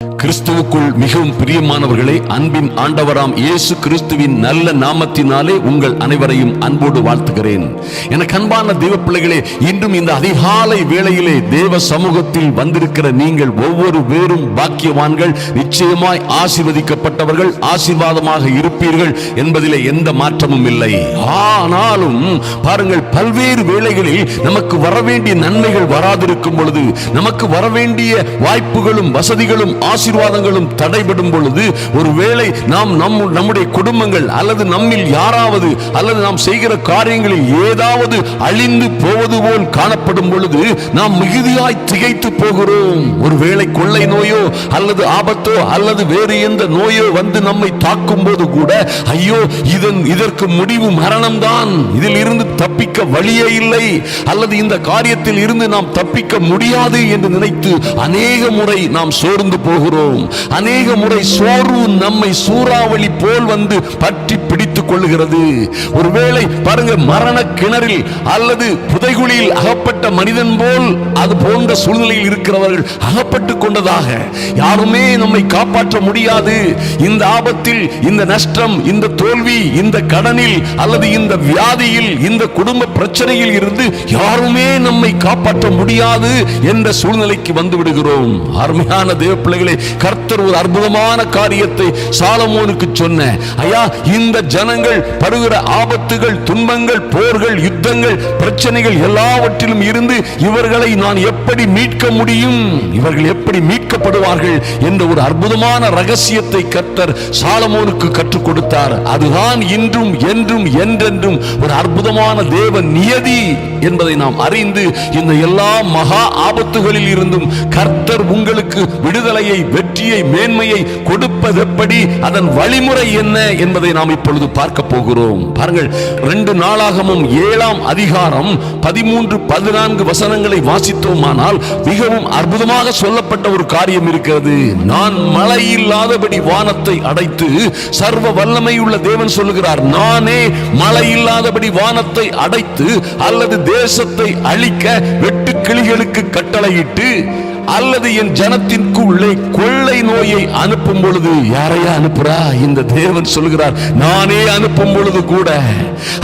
you கிறிஸ்துவுக்குள் மிகவும் பிரியமானவர்களே அன்பின் ஆண்டவராம் இயேசு கிறிஸ்துவின் நல்ல நாமத்தினாலே உங்கள் அனைவரையும் அன்போடு வாழ்த்துகிறேன். எனக்கு அன்பான தேவ பிள்ளைகளே இன்றும் இந்த அதிகாலை வேளையிலே தேவ சமூகத்தில் வந்திருக்கிற நீங்கள் ஒவ்வொரு பேரும் பாக்கியவான்கள் நிச்சயமாய் ஆசிர்வதிக்கப்பட்டவர்கள் ஆசீர்வாதமாக இருப்பீர்கள் என்பதிலே எந்த மாற்றமும் இல்லை. ஆனாலும் பாருங்கள் பல்வேறு வேளைகளில் நமக்கு வரவேண்டிய நன்மைகள் வராதிருக்கும் பொழுது நமக்கு வரவேண்டிய வாய்ப்புகளும் வசதிகளும் ஆசீர்வாதங்களும் தடைபடும் பொழுது ஒருவேளை நாம் நம் நம்முடைய குடும்பங்கள் அல்லது நம்மில் யாராவது அல்லது நாம் செய்கிற காரியங்களில் ஏதாவது அழிந்து போவது போல் காணப்படும் பொழுது நாம் மிகுதியாய் திகைத்து போகிறோம். ஒருவேளை கொள்ளை நோயோ அல்லது ஆபத்தோ அல்லது வேறு எந்த நோயோ வந்து நம்மை தாக்கும் போது கூட ஐயோ இதன் இதற்கு முடிவு மரணம் தான் இதில் இருந்து தப்பிக்க வழியே இல்லை. அல்லது இந்த காரியத்தில் இருந்து நாம் தப்பிக்க முடியாது என்று நினைத்து அநேக முறை நாம் சோர்ந்து போகிறோம். அநேக முறை சோர்வு நம்மை சூறாவளி போல் வந்து பற்றி பிடித்துக் கொள்ளுகிறது. ஒருவேளை பாருங்க மரண கிணறில் அல்லது புதைகுழியில் அகப்பட்ட மனிதன் போல் அது போன்ற சூழ்நிலையில் இருக்கிறவர்கள் அகப்பட்டு கொண்டதாக. யாருமே நம்மை காப்பாற்ற முடியாது. இந்த ஆபத்தில் இந்த நஷ்டம் இந்த தோல்வி இந்த கடனில் அல்லது இந்த வியாதியில் இந்த குடும்ப பிரச்சனையில் இருந்து யாருமே நம்மை காப்பாற்ற முடியாது என்ற சூழ்நிலைக்கு வந்து விடுகிறோம் அருமையான தேவ பிள்ளைகளை கர்த்தர் ஒரு அற்புதமான காரியத்தை சாலமோனுக்கு சொன்ன. ஐயா இந்த ஜனங்கள் படுகிற ஆபத்துகள் துன்பங்கள் போர்கள் யுத்தங்கள் பிரச்சனைகள் எல்லாவற்றிலும் இருந்து இவர்களை நான் எப்படி மீட்க முடியும்? இவர்கள் எப்படி மீட்கப்படுவார்கள் என்ற ஒரு அற்புதமான ரகசியத்தை கர்த்தர் சாலமோனுக்கு கற்றுக் கொடுத்தார். அதுதான் இன்றும் என்றும் என்றென்றும் ஒரு அற்புதமான தேவ நியதி என்பதை நாம் அறிந்து இந்த எல்லா மகா ஆபத்துகளில் இருந்தும் கர்த்தர் உங்களுக்கு விடுதலையை வெற்றியை மேன்மையை கொடுப்பதெப்படி அதன் வழிமுறை என்ன என்பதை நாம் இப்பொழுது பார்க்க போகிறோம். பாருங்கள் ரெண்டு நாளாகமும் ஏழாம் அதிகாரம் பதிமூன்று பதினான்கு வசனங்களை வாசித்தோமானால் மிகவும் அற்புதமாக சொல்லப்பட்ட ஒரு காரியம் இருக்கிறது. நான் மழை இல்லாதபடி வானத்தை அடைத்து சர்வ வல்லமையுள்ள தேவன் சொல்லுகிறார். நானே மழை இல்லாதபடி வானத்தை அடைத்து அல்லது தேசத்தை அழிக்க வெட்டுக்கிளிகளுக்கு கட்டளையிட்டு அல்லது என் ஜனத்திற்குள்ளே கொள்ளை நோயை அனுப்பும் பொழுது யாரையா அனுப்புறா? இந்த தேவன் சொல்கிறார் நானே அனுப்பும் பொழுது கூட.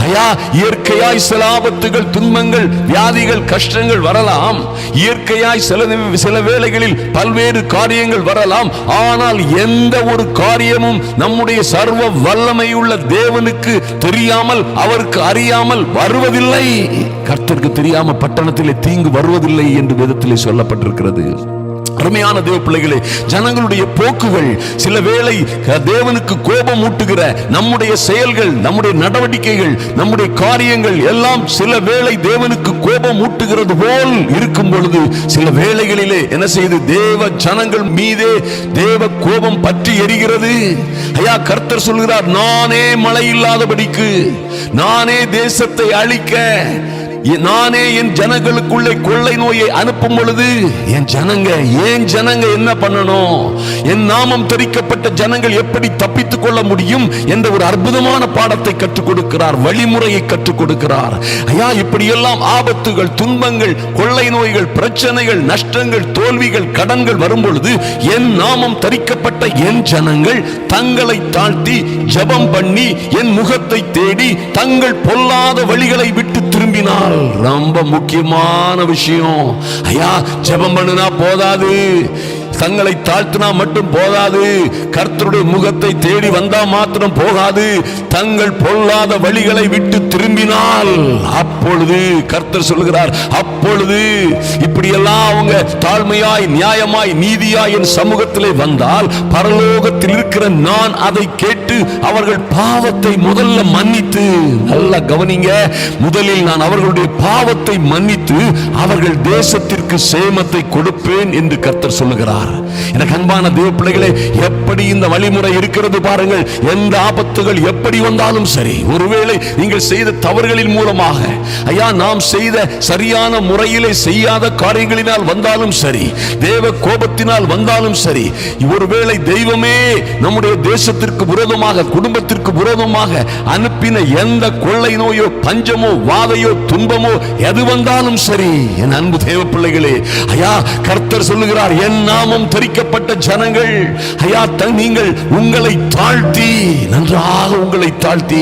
ஐயா இயற்கையாய் சில ஆபத்துகள் துன்பங்கள் வியாதிகள் கஷ்டங்கள் வரலாம். இயற்கையாய் சில சில வேளைகளில் பல்வேறு காரியங்கள் வரலாம். ஆனால் எந்த ஒரு காரியமும் நம்முடைய சர்வ வல்லமையுள்ள தேவனுக்கு தெரியாமல் அவருக்கு அறியாமல் வருவதில்லை. கர்த்தருக்கு தெரியாம பட்டணத்திலே தீங்கு வருவதில்லை என்று வேதத்திலே சொல்லப்பட்டிருக்கிறது. அருமையான தேவ பிள்ளைகளே ஜனங்களுடைய போக்குகள் சில வேளை தேவனுக்கு கோபம் ஊட்டுகிற நம்முடைய செயல்கள் நம்முடைய நடவடிக்கைகள் நம்முடைய காரியங்கள் எல்லாம் சில வேளை தேவனுக்கு கோபம் ஊட்டுகிறது போல் இருக்கும் பொழுது சில வேளைகளிலே என்ன செய்து தேவ ஜனங்கள் மீதே தேவ கோபம் பற்றி எரிகிறது. ஐயா கர்த்தர் சொல்கிறார் நானே மழை இல்லாதபடிக்கு நானே தேசத்தை அழிக்க நானே என் ஜனங்களுக்குள்ளே கொள்ளை நோயை அனுப்பும் பொழுது என் ஜனங்க ஏன் ஜனங்க என்ன பண்ணணும்? என் நாமம் தெரிக்கப்பட்ட ஜனங்கள் எப்படி தப்பித்துக் கொள்ள முடியும் என்ற ஒரு அற்புதமான பாடத்தை கற்றுக் கொடுக்கிறார் வழிமுறையை கற்றுக் கொடுக்கிறார். ஐயா இப்படியெல்லாம் ஆபத்துகள் துன்பங்கள் கொள்ளை நோய்கள் பிரச்சனைகள் நஷ்டங்கள் தோல்விகள் கடன்கள் வரும் பொழுது என் நாமம் தரிக்கப்பட்ட என் ஜனங்கள் தங்களை தாழ்த்தி ஜெபம் பண்ணி என் முகத்தை தேடி தங்கள் பொல்லாத வழிகளை விட்டு திரும்பினார் ரொம்ப முக்கியமான விஷயம். ஐயா ஜெபம் பண்ணுனா போதாது. தங்களை தாழ்த்தினா மட்டும் போதாது. கர்த்தருடைய முகத்தை தேடி வந்தா மாத்திரம் போகாது. தங்கள் பொல்லாத வழிகளை விட்டு திரும்பினால் அப்பொழுது கர்த்தர் சொல்கிறார் அப்பொழுது இப்படியெல்லாம் அவங்க தாழ்மையாய் நியாயமாய் நீதியாய் என் சமூகத்திலே வந்தால் பரலோகத்தில் இருக்கிற நான் அதை கேட்டு அவர்கள் பாவத்தை முதல்ல மன்னித்து நல்லா கவனிங்க முதலில் நான் அவர்களுடைய பாவத்தை மன்னித்து அவர்கள் தேசத்திற்கு சேமத்தை கொடுப்பேன் என்று கர்த்தர் சொல்லுகிறார். எனக்கு அன்பான தேவ பிள்ளைகளே எப்படி இந்த வழிமுறை இருக்கிறது பாருங்கள். எந்த ஆபத்துகள் எப்படி வந்தாலும் சரி. ஒருவேளை நீங்கள் செய்த தவறுகளின் மூலமாக ஐயா நாம் செய்த சரியான முறையிலே செய்யாத காரியங்களினால் வந்தாலும் சரி தேவ கோபத்தினால் வந்தாலும் சரி ஒருவேளை தெய்வமே நம்முடைய தேசத்திற்கு விரோதமாக குடும்பத்திற்கு விரோதமாக அனுப்பின எந்த கொள்ளை நோயோ பஞ்சமோ வாதையோ துன்பமோ எது வந்தாலும் சரி. என் அன்பு தேவ பிள்ளைகளே ஐயா கர்த்தர் சொல்லுகிறார் என் நாம நாமம் ரோமம் ஜனங்கள். ஐயா நீங்கள் உங்களை தாழ்த்தி நன்றாக உங்களை தாழ்த்தி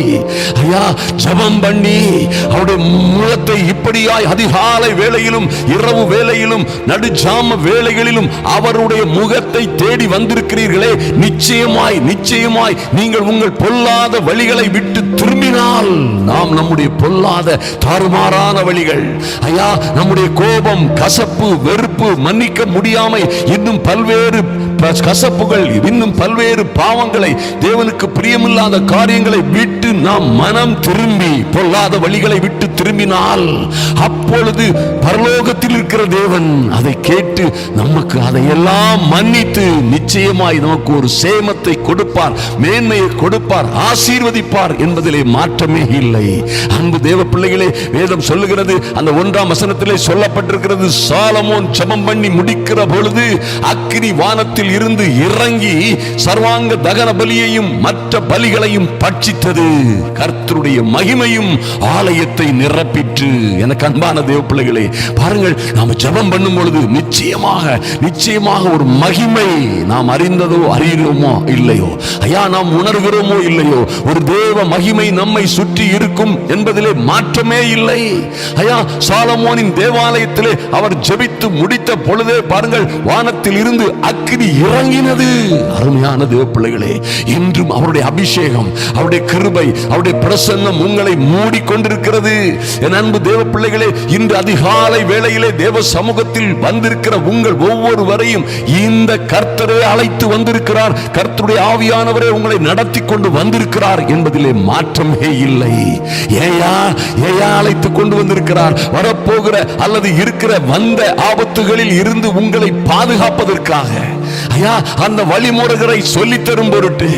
ஐயா ஜபம் பண்ணி அவருடைய முழத்தை இப்படியாய் அதிகாலை வேளையிலும் இரவு வேளையிலும் நடுஜாம வேளைகளிலும் அவருடைய முகத்தை தேடி வந்திருக்கிறீர்களே நிச்சயமாய் நிச்சயமாய் நீங்கள் உங்கள் பொல்லாத வழிகளை விட்டு திரும்பினால் நாம் நம்முடைய பொல்லாத தாறுமாறான வழிகள். ஐயா நம்முடைய கோபம் கசப்பு வெறுப்பு மன்னிக்க முடியாமை இன்னும் பல்வேறு கசப்புகள் இன்னும் பல்வேறு பாவங்களை தேவனுக்கு பிரியமில்லாத காரியங்களை விட்டு நாம் மனம் திரும்பி பொல்லாத வழிகளை விட்டு திரும்பினால் அப்பொழுது பரலோகத்தில் இருக்கிற தேவன் அதை கேட்டு நமக்கு அதையெல்லாம் மன்னித்து நிச்சயமாய் நமக்கு ஒரு சேமத்தை கொடுப்பார் மேன்மையை கொடுப்பார் ஆசீர்வதிப்பார் என்பதிலே மாற்றமே இல்லை. அன்பு தேவ பிள்ளைகளே வேதம் சொல்லுகிறது அந்த ஒன்றாம் வசனத்திலே சொல்லப்பட்டிருக்கிறது சாலமோன் சமம் பண்ணி முடிக்கிற பொழுது அக்கினி வானத்தில் இருந்து இறங்கி சர்வாங்க தகன பலியையும் மற்ற பலிகளையும் பட்சித்தது. கர்த்தருடைய மகிமையும் ஆலயத்தை நிரப்பிற்று. எனக்கு அன்பான தேவ பிள்ளைகளே பாருங்கள் நாம் ஜெபம் பண்ணும் பொழுது நிச்சயமாக நிச்சயமாக ஒரு மகிமை நாம் அறிந்ததோ அறிகிறோமோ இல்லையோ? ஐயா நாம் உணர்கிறோமோ இல்லையோ? ஒரு தேவ மகிமை நம்மை சுற்றி இருக்கும் என்பதிலே மாற்றமே இல்லை. ஐயா சாலமோனின் தேவாலயத்திலே அவர் ஜெபித்து முடித்த பொழுதே பாருங்கள் வானத்தில் இருந்து அக்கினி இறங்கினது. அருமையான தேவ பிள்ளைகளே இன்றும் அவருடைய அபிஷேகம் அவருடைய கிருபை அவருடைய பிரசன்னம் உங்களை மூடிக்கொண்டிருக்கிறது. என் அன்பு தேவ பிள்ளைகளே இன்று அதிகாலை வேளையிலே தேவ சமூகத்தில் வந்திருக்கிற உங்கள் ஒவ்வொருவரையும் இந்த கர்த்தரே அழைத்து வந்திருக்கிறார். கர்த்தருடைய ஆவியானவரே உங்களை நடத்தி கொண்டு வந்திருக்கிறார் என்பதிலே மாற்றமே இல்லை. ஏயா ஏயா அழைத்து கொண்டு வந்திருக்கிறார். வரப்போகிற அல்லது இருக்கிற வந்த ஆபத்துகளில் இருந்து உங்களை பாதுகாப்பதற்காக. ஐயா அந்த வழிமுறைகளை சொல்லித்தரும் பொருட்டு.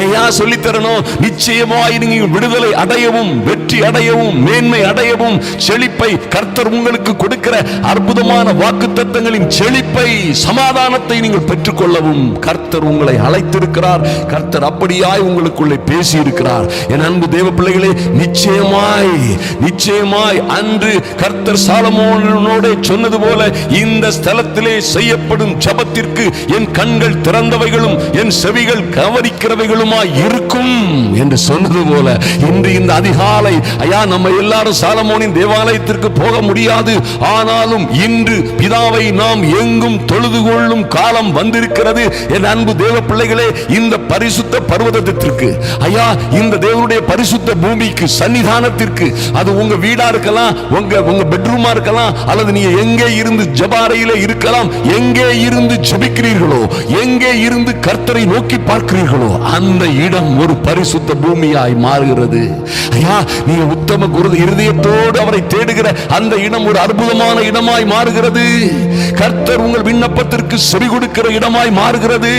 ஏயா சொல்லித்தரணும். நிச்சயமாய் நீங்கள் விடுதலை அடையவும் வெற்றி அடையவும் மேன்மை அடையவும் செழிப்பை கர்த்தர் உங்களுக்கு கொடுக்கிற அற்புதமான வாக்கு தத்தங்களின் செழிப்பை சமாதானத்தை நீங்கள் பெற்றுக்கொள்ளவும் கர்த்தர் உங்களை அழைத்திருக்கிறார். கர்த்தர் அப்படியாய் உங்களுக்குள்ளே பேசி இருக்கிறார் என் அன்பு தேவ பிள்ளைகளே நிச்சயமாய் நிச்சயமாய் அன்று கர்த்தர் சாலமோனோட சொன்னது போல இந்த ஸ்தலத்திலே செய்யப்படும் ஜபத்திற்கு என் கண்கள் திறந்தவைகளும் என் செவிகள் கவனிக்கிறவைகளுமாய் இருக்கும் என்று சொன்னது போல இன்று இந்த அதிகாலை ஐயா நம்ம எல்லாரும் சாலமோனின் தேவாலயத்திற்கு போக முடியாது. ஆனாலும் இன்று பிதாவை நாம் எங்கும் தொழுது கொள்ளும் காலம் வந்திருக்கிறது. என் அன்பு தேவ பிள்ளைகளே இந்த பரிசுத்த பர்வதத்திற்கு ஐயா இந்த தேவனுடைய பரிசுத்த பூமிக்கு சன்னிதானத்திற்கு அது உங்க வீடா இருக்கலாம் உங்க உங்க பெட்ரூமா இருக்கலாம் அல்லது நீங்க எங்கே இருந்து ஜபாரையில இருக்கலாம் எங்கே இருந்து ஜபிக்கிறீர்கள் எங்கே இருந்து கர்த்தரை நோக்கி பார்க்கிறீர்களோ? அந்த இடம் ஒரு பரிசுத்த பூமியாய் மாறுகிறது. ஐயா நீ உத்தம குரு இருதயத்தோடு அவரை தேடுகிற அந்த இடம் ஒரு அற்புதமான இடமாய் மாறுகிறது. கர்த்தர் உங்கள் விண்ணப்பத்திற்கு செவி கொடுக்கிற இடமாய் மாறுகிறது.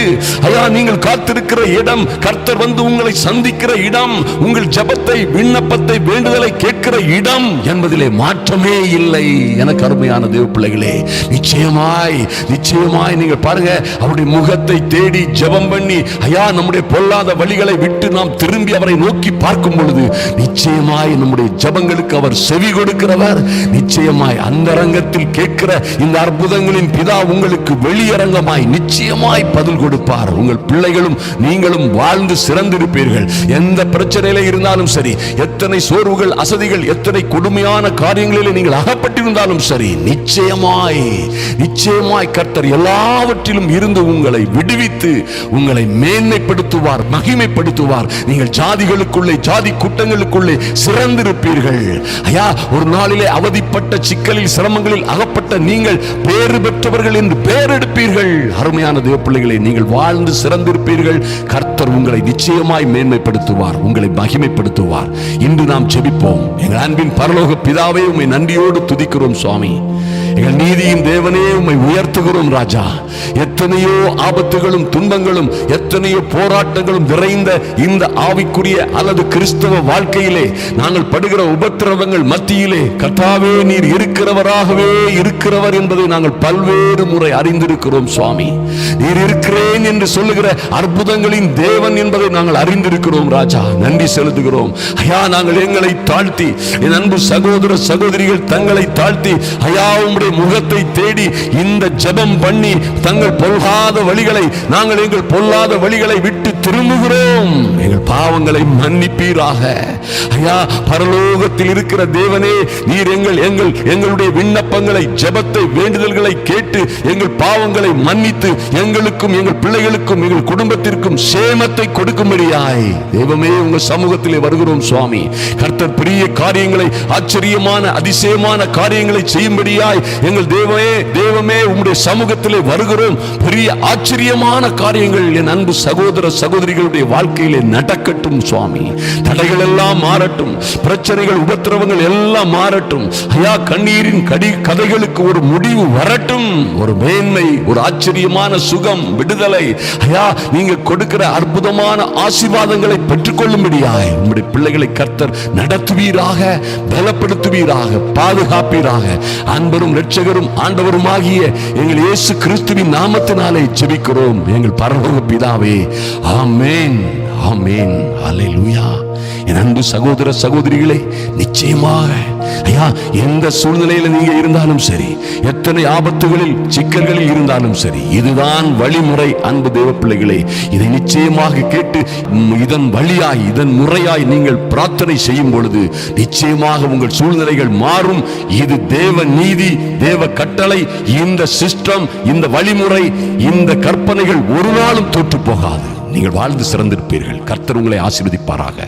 ஐயா நீங்கள் காத்திருக்கிற இடம் கர்த்தர் வந்து உங்களை சந்திக்கிற இடம் உங்கள் ஜெபத்தை விண்ணப்பத்தை வேண்டுதலை கேட்கிற இடம் என்பதிலே மாற்றமே இல்லை. எனக்கு அருமையான தேவ பிள்ளைகளே நிச்சயமாய் நிச்சயமாய் நீங்கள் பாருங்க அவருடைய முகத்தை தேடி ஜெபம் பண்ணி ஐயா நம்முடைய பொல்லாத வழிகளை விட்டு நாம் திரும்பி அவரை நோக்கி பார்க்கும் பொழுது நிச்சயமாய் நம்முடைய ஜெபங்களுக்கு அவர் செவி கொடுக்கிறவர். நிச்சயமாய் அந்த ரங்கத்தில் கேட்கிற இந்த அற்புதங்களின் பிதா உங்களுக்கு வெளியரங்கமாய் நிச்சயமாய் பதில் கொடுப்பார். உங்கள் பிள்ளைகளும் நீங்களும் வாழ்ந்து சிறந்திருப்பீர்கள். எந்த பிரச்சனையில இருந்தாலும் சரி எத்தனை சோர்வுகள் அசதிகள் எத்தனை கொடுமையான காரியங்களிலே நீங்கள் அகப்பட்டிருந்தாலும் சரி நிச்சயமாய் நிச்சயமாய் கர்த்தர் எல்லாவற்றிலும் இருந்து உங்களை விடுவித்து உங்களை மேன்மைப்படுத்துவார் மகிமைப்படுத்துவார். நீங்கள் ஜாதிகளுக்குள்ளே ஜாதி கூட்டங்களுக்குள்ளே சிறந்திருப்பீர்கள். ஐயா ஒரு நாளிலே அவதிப்பட்ட சிக்கலில் சிரமங்களில் அகப்பட்ட நீங்கள் பேறு பெற்றவர்கள் என்று பேரெடுப்பீர்கள். அருமையான தேவ பிள்ளைகளை நீங்கள் வாழ்ந்து சிறந்திருப்பீர்கள். கர்த்தர் உங்களை நிச்சயமாய் மேன்மைப்படுத்துவார் உங்களை மகிமைப்படுத்துவார். இன்று நாம் செபிப்போம் எங்கள் அன்பின் பரலோக பிதாவை உண்மை நன்றியோடு துதிக்கிறோம் சுவாமி. எங்கள் நீதியின் தேவனே உண்மை உயர்த்துகிறோம் ராஜா. எத்தனை எத்தனையோ ஆபத்துகளும் துன்பங்களும் எத்தனையோ போராட்டங்களும் நிறைந்த இந்த ஆவிக்குரிய அல்லது கிறிஸ்தவ வாழ்க்கையிலே நாங்கள் படுகிற உபத்திரவங்கள் மத்தியிலே கத்தாவே நீர் இருக்கிறவராகவே இருக்கிறவர் என்பதை நாங்கள் பல்வேறு முறை அறிந்திருக்கிறோம் சுவாமி. நீர் இருக்கிறேன் என்று சொல்லுகிற அற்புதங்களின் தேவன் என்பதை நாங்கள் அறிந்திருக்கிறோம் ராஜா. நன்றி செலுத்துகிறோம். ஐயா நாங்கள் எங்களை தாழ்த்தி என் அன்பு சகோதர சகோதரிகள் தங்களை தாழ்த்தி ஐயா உங்களுடைய முகத்தை தேடி இந்த ஜபம் பண்ணி தங்கள் பொருள் பொல்லாத வழிகளை நாங்கள் எங்கள் பொல்லாத வழிகளை விட்டு திரும்புகிறோம். எங்கள் பாவங்களை மன்னிப்பீராக. ஐயா பரலோகத்தில் இருக்கிற தேவனே நீர் எங்கள் எங்கள் எங்களுடைய விண்ணப்பங்களை ஜெபத்தை வேண்டுதல்களை கேட்டு எங்கள் பாவங்களை மன்னித்து எங்களுக்கும் எங்கள் பிள்ளைகளுக்கும் எங்கள் குடும்பத்திற்கும் சேமத்தை கொடுக்கும்படியாய். தெய்வமே உங்க சமூகத்திலே வருகிறோம் சுவாமி. கர்த்தர் பெரிய காரியங்களை ஆச்சரியமான அதிசயமான காரியங்களை செய்யும்படியாய் எங்கள் தேவமே தேவமே உங்களுடைய சமூகத்திலே வருகிறோம். பெரிய ஆச்சரியமான காரியங்கள் என் அன்பு சகோதர சகோதரிகளுடைய வாழ்க்கையிலே நடக்கட்டும் சுவாமி. தடைகள் எல்லாம் மாறட்டும். பிரச்சனைகள் உபத்திரவங்கள் எல்லாம் மாறட்டும். ஐயா கண்ணீரின் கடி கதைகளுக்கு ஒரு முடிவு வரட்டும். ஒரு மேன்மை ஒரு ஆச்சரியமான சுகம் விடுதலை. ஐயா நீங்க கொடுக்கிற அற்புதமான ஆசீர்வாதங்களை பெற்றுக்கொள்ளும்படியாய் உங்களுடைய பிள்ளைகளை கர்த்தர் நடத்துவீராக பலப்படுத்துவீராக பாதுகாப்பீராக. அன்பரும் இரட்சகரும் ஆண்டவருமாகிய எங்கள் இயேசு கிறிஸ்துவின் நாமத்தினாலே ஜெபிக்கிறோம். எங்கள் பரலோக பிதாவே ஆமேன் ஆமேன். அல்லேலூயா என் அன்பு சகோதர சகோதரிகளே நிச்சயமாக. ஐயா எந்த சூழ்நிலையில நீங்க இருந்தாலும் சரி எத்தனை ஆபத்துகளில் சிக்கல்களில் இருந்தாலும் சரி இதுதான் வழிமுறை அன்பு தேவ பிள்ளைகளே. இதை நிச்சயமாக கேட்டு இதன் வழியாய் இதன் முறையாய் நீங்கள் பிரார்த்தனை செய்யும் பொழுது நிச்சயமாக உங்கள் சூழ்நிலைகள் மாறும். இது தேவ நீதி தேவ கட்டளை இந்த சிஸ்டம் இந்த வழிமுறை இந்த கற்பனைகள் ஒரு நாளும் தோற்று போகாது. நீங்கள் வாழ்ந்து சிறந்திருப்பீர்கள். கர்த்தர் உங்களை ஆசீர்வதிப்பாராக.